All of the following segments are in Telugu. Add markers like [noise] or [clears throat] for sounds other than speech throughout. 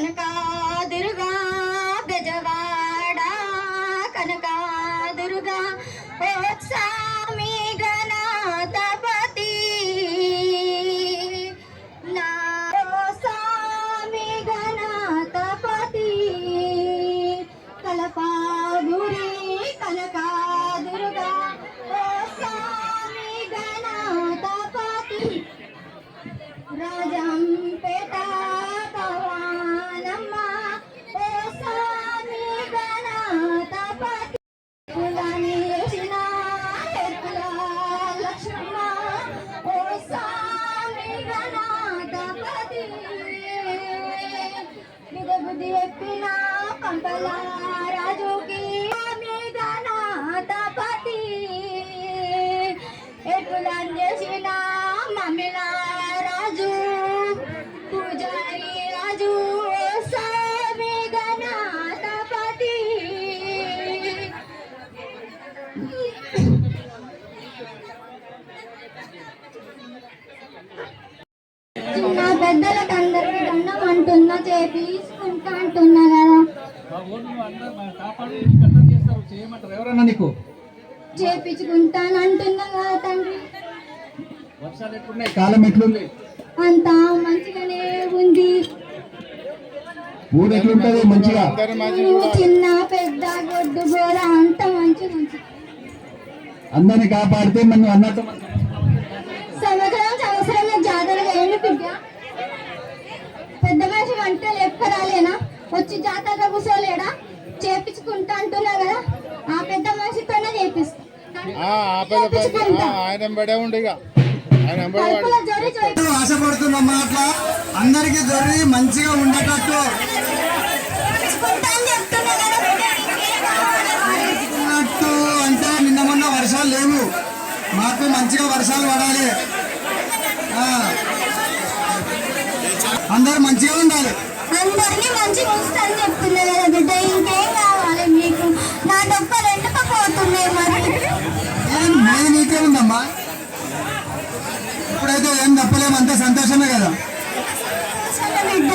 కనకాదుర్గా చెప్పిన పంపల రాజుకి స్వామి గణాతపతి ఎటులని చేసిన మమ్మిల రాజు పూజారి రాజు స్వామి చిన్న పెద్దలకందరికీ దండం అంటున్న చేపించుకుంటా అంటున్నా కదా. చేపించుకుంటాను అంటున్నా కదా తండ్రి. వర్షాలు ఎట్లున్నాయి? కాలం ఎట్లుంది? అంతా మంచిగానే ఉంది. ఊరు ఎట్లుంటది మంచిగా? చిన్న పెద్ద గొడ్డు గోర అంతా మంచిగా అందరిని కాపాడితే మనం అన్నట్టు మనం సంవత్సరం సంవత్సరంలో జాతరగా ఏంటి బిడ్డ పెద్ద మనిషి వంట ఎక్కరాలేనా వచ్చి జాతరగా కూర్చోలేడా? చేపించుకుంటా అంటున్నా కదా? ఆ పెద్ద మనిషితోనే చేపిస్తా. ఆయన ఆశపడుతున్న మాట అందరికి దొరి మంచిగా ఉండేటట్టు. అంటే నిన్న మొన్న వర్షాలు లేవు. మాకు మంచిగా వర్షాలు పడాలి. అందరు మంచిగా ఉండాలి. అందరినీ మంచిగా ఉంచుతాను చెప్తున్నా కదా బిడ్డ. ఇంకేం కావాలి మీకు? నా డొక్కలు ఎండకపోతున్నాయి మరి. ఏం నేను నీకే ఉందమ్మా? ఇప్పుడైతే ఏం తప్పలేము అంత సంతోషమే కదా. బిడ్డ.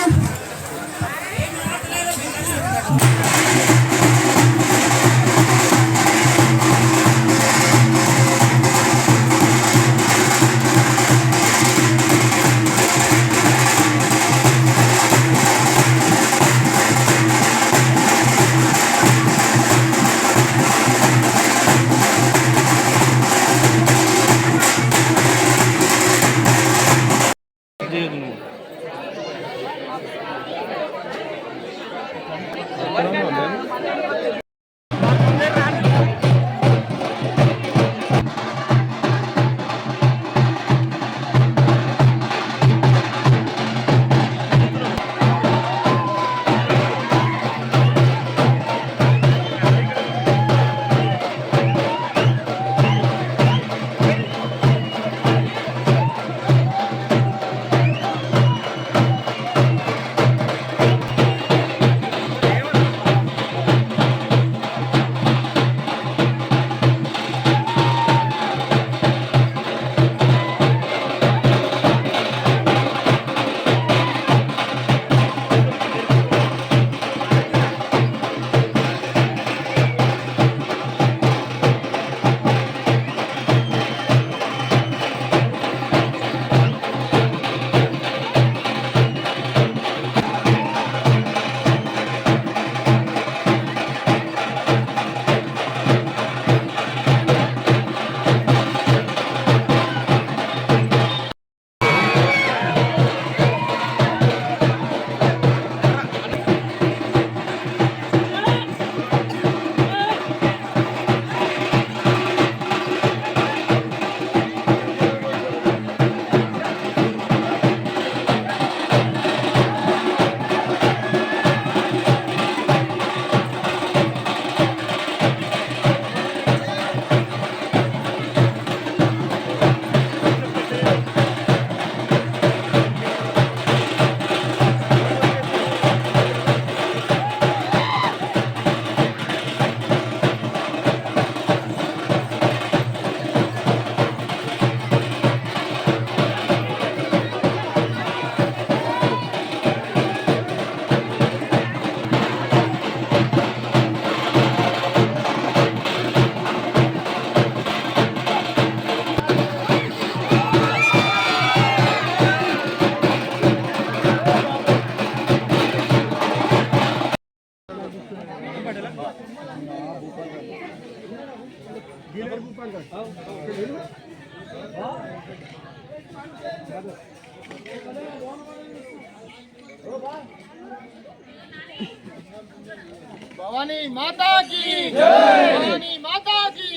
భవానీ మాతాకి భవానీ మాతాకి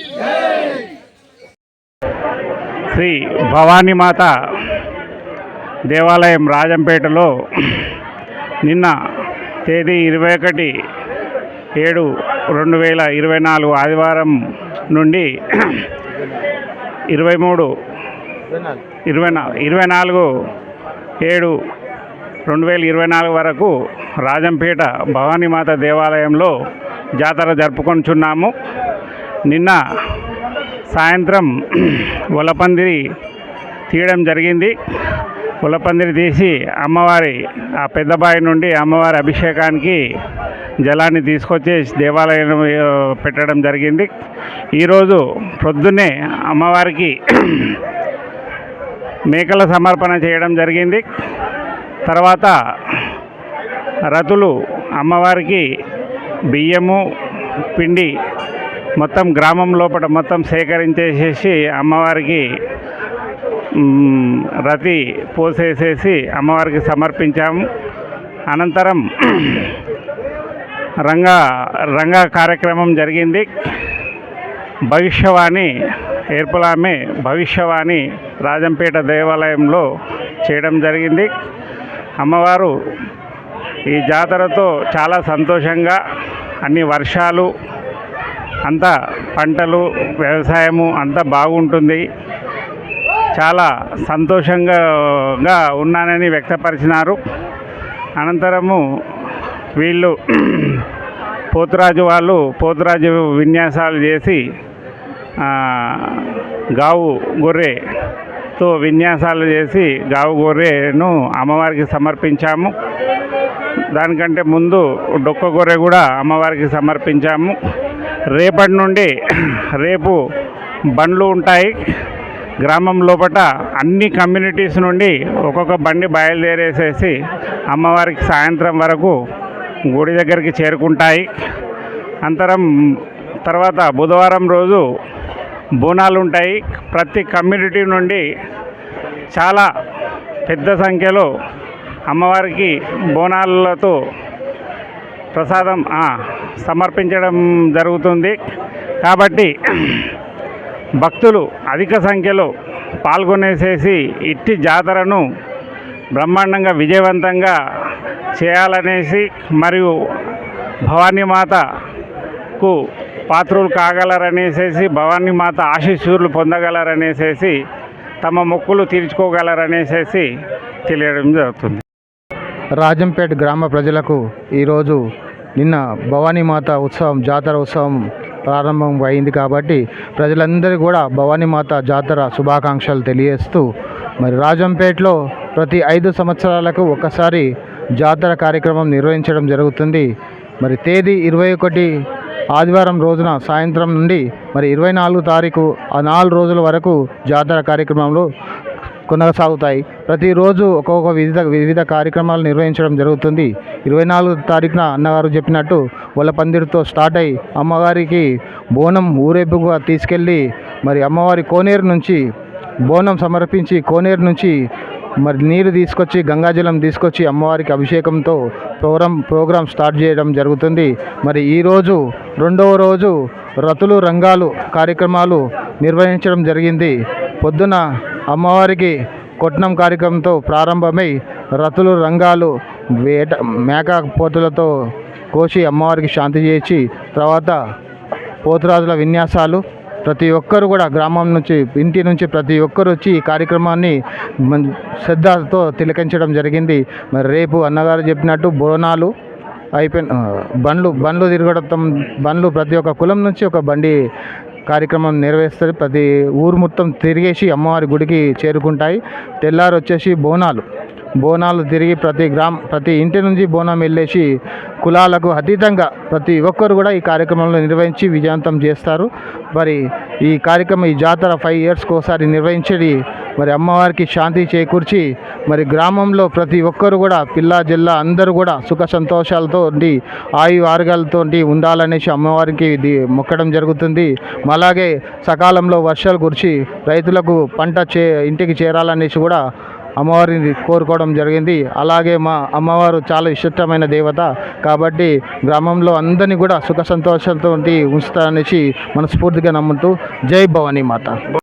శ్రీ భవానీమాత దేవాలయం రాజంపేటలో నిన్న తేదీ ఇరవై ఒకటి ఏడు రెండు వేల ఇరవై నాలుగు ఆదివారం నుండి ఇరవై మూడు ఇరవై నా ఇరవై నాలుగు ఏడు రెండు వేల ఇరవై నాలుగు వరకు రాజంపేట భవానీమాత దేవాలయంలో జాతర జరుపుకొంచున్నాము. నిన్న సాయంత్రం వలపందిరి తీయడం జరిగింది. ఉలపందిరి తీసి అమ్మవారి ఆ పెద్దబాయి నుండి అమ్మవారి అభిషేకానికి జలాన్ని తీసుకొచ్చి దేవాలయం పెట్టడం జరిగింది. ఈరోజు ప్రొద్దున్నే అమ్మవారికి [clears throat] మేకల సమర్పణ చేయడం జరిగింది. తర్వాత రతులు అమ్మవారికి బియ్యము పిండి మొత్తం గ్రామం లోపల మొత్తం సేకరించేసేసి అమ్మవారికి రతి పోసేసేసి అమ్మవారికి సమర్పించాము. అనంతరం రంగా రంగా కార్యక్రమం జరిగింది. భవిష్యవాణి ఏర్పులామె భవిష్యవాణి రాజంపేట దేవాలయంలో చేయడం జరిగింది. అమ్మవారు ఈ జాతరతో చాలా సంతోషంగా అన్ని వర్షాలు అంతా పంటలు వ్యవసాయము అంతా బాగుంటుంది. చాలా సంతోషంగా ఉన్నానని వ్యక్తపరిచినారు. అనంతరము వీళ్ళు పోతురాజు వాళ్ళు పోతురాజు విన్యాసాలు చేసి గావు గొర్రెతో విన్యాసాలు చేసి గావు గొర్రెను అమ్మవారికి సమర్పించాము. దానికంటే ముందు డొక్క గొర్రె కూడా అమ్మవారికి సమర్పించాము. రేపటి నుండి రేపు బండ్లు ఉంటాయి. గ్రామం లోపల అన్ని కమ్యూనిటీస్ నుండి ఒక్కొక్క బండి బయలుదేరేసేసి అమ్మవారికి సాయంత్రం వరకు గుడి దగ్గరికి చేరుకుంటాయి. అంతరం తర్వాత బుధవారం రోజు బోనాలు ఉంటాయి. ప్రతి కమ్యూనిటీ నుండి చాలా పెద్ద సంఖ్యలో అమ్మవారికి బోనాలతో ప్రసాదం సమర్పించడం జరుగుతుంది. కాబట్టి భక్తులు అధిక సంఖ్యలో పాల్గొనేసేసి ఇట్టి జాతరను బ్రహ్మాండంగా విజయవంతంగా చేయాలనేసి మరియు భవానీ మాతకు పాత్రులు కాగలరనేసేసి భవానీ మాత ఆశీస్సులు పొందగలరనేసేసి తమ మొక్కులు తీర్చుకోగలరనేసేసి తెలియడం జరుగుతుంది. రాజంపేట గ్రామ ప్రజలకు ఈరోజు నిన్న భవానీమాత ఉత్సవం జాతర ఉత్సవం ప్రారంభం అయింది కాబట్టి ప్రజలందరూ కూడా భవానీమాత జాతర శుభాకాంక్షలు తెలియజేస్తూ మరి రాజంపేటలో ప్రతి ఐదు సంవత్సరాలకు ఒకసారి జాతర కార్యక్రమం నిర్వహించడం జరుగుతుంది. మరి తేదీ ఇరవై ఒకటి ఆదివారం రోజున సాయంత్రం నుండి మరి ఇరవై నాలుగు తారీఖు ఆ నాలుగు రోజుల వరకు జాతర కార్యక్రమంలో కొనసాగుతాయి. ప్రతిరోజు ఒక్కొక్క వివిధ వివిధ కార్యక్రమాలు నిర్వహించడం జరుగుతుంది. ఇరవై నాలుగు తారీఖున అన్నగారు చెప్పినట్టు వాళ్ళ పందిరితో స్టార్ట్ అయ్యి అమ్మవారికి బోనం ఊరేపుగా తీసుకెళ్ళి మరి అమ్మవారి కోనేరు నుంచి బోనం సమర్పించి కోనేరు నుంచి మరి నీరు తీసుకొచ్చి గంగాజలం తీసుకొచ్చి అమ్మవారికి అభిషేకంతో ప్రోగ్రాం ప్రోగ్రాం స్టార్ట్ చేయడం జరుగుతుంది. మరి ఈరోజు రెండవ రోజు రతులు రంగాలు కార్యక్రమాలు నిర్వహించడం జరిగింది. పొద్దున అమ్మవారికి కొట్నం కార్యక్రమంతో ప్రారంభమై రతులు రంగాలు వేట మేక పోతులతో కోసి అమ్మవారికి శాంతి చేసి తర్వాత పోతురాజుల విన్యాసాలు ప్రతి ఒక్కరు కూడా గ్రామం నుంచి ఇంటి నుంచి ప్రతి ఒక్కరు వచ్చి ఈ కార్యక్రమాన్ని శ్రద్ధతో తిలకించడం జరిగింది. మరి రేపు అన్నగారు చెప్పినట్టు బోనాలు అయిపోయిన బండ్లు బండ్లు తిరగడం బండ్లు ప్రతి ఒక్క కులం నుంచి ఒక బండి కార్యక్రమం నెరవేరుస్తారు ప్రతి ఊరు మొత్తం తిరిగేసి అమ్మవారి గుడికి చేరుకుంటాయి. తెల్లారు వచ్చేసి బోనాలు. బోనాలు తిరిగి ప్రతి గ్రామ ప్రతి ఇంటి నుంచి బోనం వెళ్ళేసి కులాలకు అతీతంగా ప్రతి ఒక్కరు కూడా ఈ కార్యక్రమంలో నిర్వహించి విజయవంతం చేస్తారు. మరి ఈ కార్యక్రమం ఈ జాతర ఫైవ్ ఇయర్స్కి ఒకసారి నిర్వహించేది మరి అమ్మవారికి శాంతి చేకూర్చి మరి గ్రామంలో ప్రతి ఒక్కరు కూడా పిల్ల జిల్లా అందరూ కూడా సుఖ సంతోషాలతో ఉండి ఆయు ఆరుగాలతో ఉండాలనేసి అమ్మవారికి ఇది మొక్కడం జరుగుతుంది. అలాగే సకాలంలో వర్షాలు కురిచి రైతులకు పంట చే ఇంటికి చేరాలనేసి కూడా అమ్మవారిని కోరుకోవడం జరిగింది. అలాగే మా అమ్మవారు చాలా ఇష్టమైన దేవత కాబట్టి గ్రామంలో అందరినీ కూడా సుఖ సంతోషాలతో ఉంచుతారనేసి మనస్ఫూర్తిగా నమ్ముతూ జై భవానీ మాత.